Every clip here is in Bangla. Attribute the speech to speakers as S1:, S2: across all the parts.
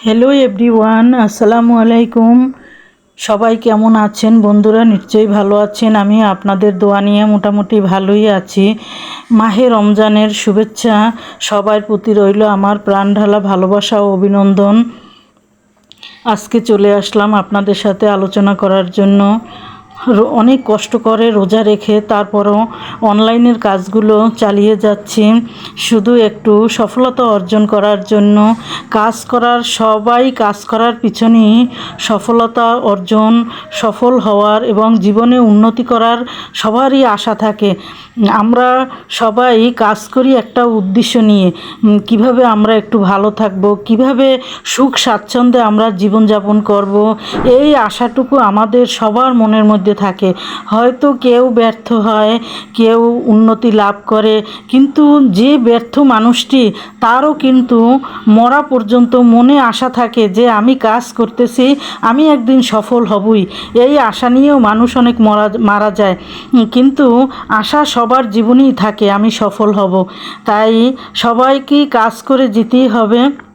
S1: হ্যালো এভরিওয়ান আসসালামু আলাইকুম সবাই কেমন আছেন? বন্ধুরা নিশ্চয়ই ভালো আছেন। আমি আপনাদের দোয়া নিয়ে মোটামুটি ভালোই আছি। মাহে রমজানের শুভেচ্ছা। সবার প্রতি রইল আমার প্রাণ ঢালা ভালোবাসা ও অভিনন্দন। আজকে চলে আসলাম আপনাদের সাথে আলোচনা করার জন্য। অনেক কষ্ট করে রোজা রেখে তারপরও অনলাইনের কাজগুলো চালিয়ে যাচ্ছি। শুধু একটু সফলতা অর্জন করার জন্য কাজ করার, সবাই কাজ করার পিছনেই সফলতা অর্জন, সফল হওয়ার এবং জীবনে উন্নতি করার সবারই আশা থাকে। আমরা সবাই কাজ করি একটা উদ্দেশ্য নিয়ে। কীভাবে আমরা একটু ভালো থাকব, কীভাবে সুখ স্বাচ্ছন্দ্যে আমরা জীবনযাপন করব, এই আশাটুকু আমাদের সবার মনের মধ্যে থাকে। হয়তো কেউ ব্যর্থ হয়, কেউ উন্নতি লাভ করে, কিন্তু যে ব্যর্থ মানুষটি, তারও কিন্তু মরা পর্যন্ত মনে আশা থাকে যে, আমি কাজ করতেছি, আমি একদিন সফল হবই। এই আশা নিয়েও মানুষ অনেক মরা, মারা যায়। কিন্তু আশা সবার জীবনেই থাকে, আমি সফল হব। তাই সবাইকে কাজ করে যেতেই হবে।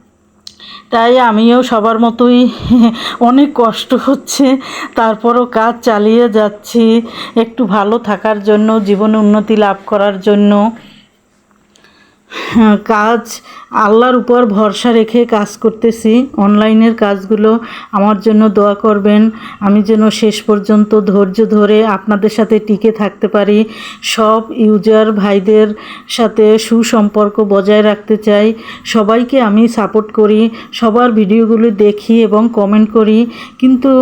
S1: তাই আমিও সবার মতোই অনেক কষ্ট হচ্ছে, তারপরও কাজ চালিয়ে যাচ্ছি, একটু ভালো থাকার জন্য, জীবনে উন্নতি লাভ করার জন্য। কাজ আল্লাহর উপর ভরসা রেখে কাজ করতেছি। অনলাইনের কাজগুলো আমার জন্য দোয়া করবেন। আমি যেন শেষ পর্যন্ত ধৈর্য ধরে আপনাদের সাথে টিকে থাকতে পারি। সব ইউজার ভাইদের সাথে সুসম্পর্ক বজায় রাখতে চাই। সবাইকে আমি সাপোর্ট করি, সবার ভিডিওগুলো দেখি এবং কমেন্ট করি। কিন্তু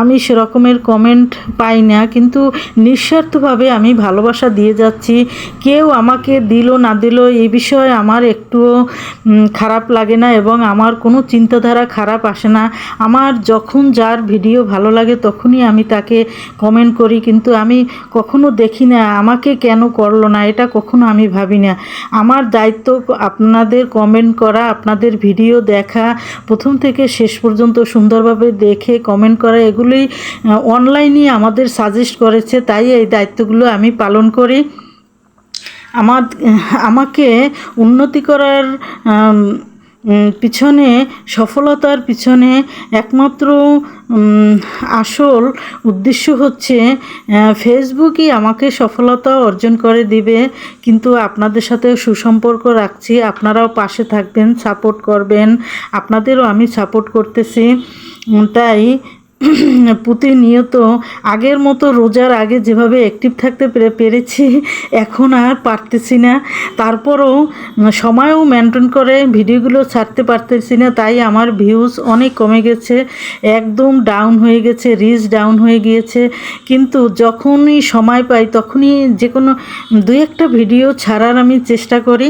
S1: আমি সেরকমের কমেন্ট পাই না, কিন্তু নিঃস্বার্থভাবে আমি ভালোবাসা দিয়ে যাচ্ছি। কেউ আমাকে দিল না দিল এই বিষয়ে আমার একটুও খারাপ লাগে না এবং আমার কোনো চিন্তাধারা খারাপ আসে না। আমার যখন যার ভিডিও ভালো লাগে তখনই আমি তাকে কমেন্ট করি, কিন্তু আমি কখনো দেখি না, আমাকে কেন করল না, এটা কখনো আমি ভাবি না। আমার দায়িত্ব আপনাদের কমেন্ট করা, আপনাদের ভিডিও দেখা, প্রথম থেকে শেষ পর্যন্ত সুন্দরভাবে দেখে কমেন্ট করা এগুলোই অনলাইনে আমাদের সাজেস্ট করেছে, তাই এই দায়িত্বগুলো আমি পালন করি। আমার, আমাকে উন্নতি করার পিছনে, সফলতার পিছনে একমাত্র আসল উদ্দেশ্য হচ্ছে ফেসবুকই আমাকে সফলতা অর্জন করে দিবে। কিন্তু আপনাদের সাথে সুসম্পর্ক রাখছি। আপনারাও পাশে থাকবেন, সাপোর্ট করবেন। আপনাদেরও আমি সাপোর্ট করতেছি। তাই প্রতিনিয়ত আগের মতো রোজার আগে যেভাবে অ্যাক্টিভ থাকতে পেরে- পেরেছি, এখন আর পারতেছি না। তারপরও সময়ও মেনটেন করে, ভিডিওগুলো ছাড়তে পারতেছি না, তাই আমার ভিউজ অনেক কমে গেছে, একদম ডাউন হয়ে গেছে রিচ ডাউন হয়ে গিয়েছে। কিন্তু যখনই সময় পাই, তখনই যে কোনো দু একটা ভিডিও ছাড়ার আমি চেষ্টা করি।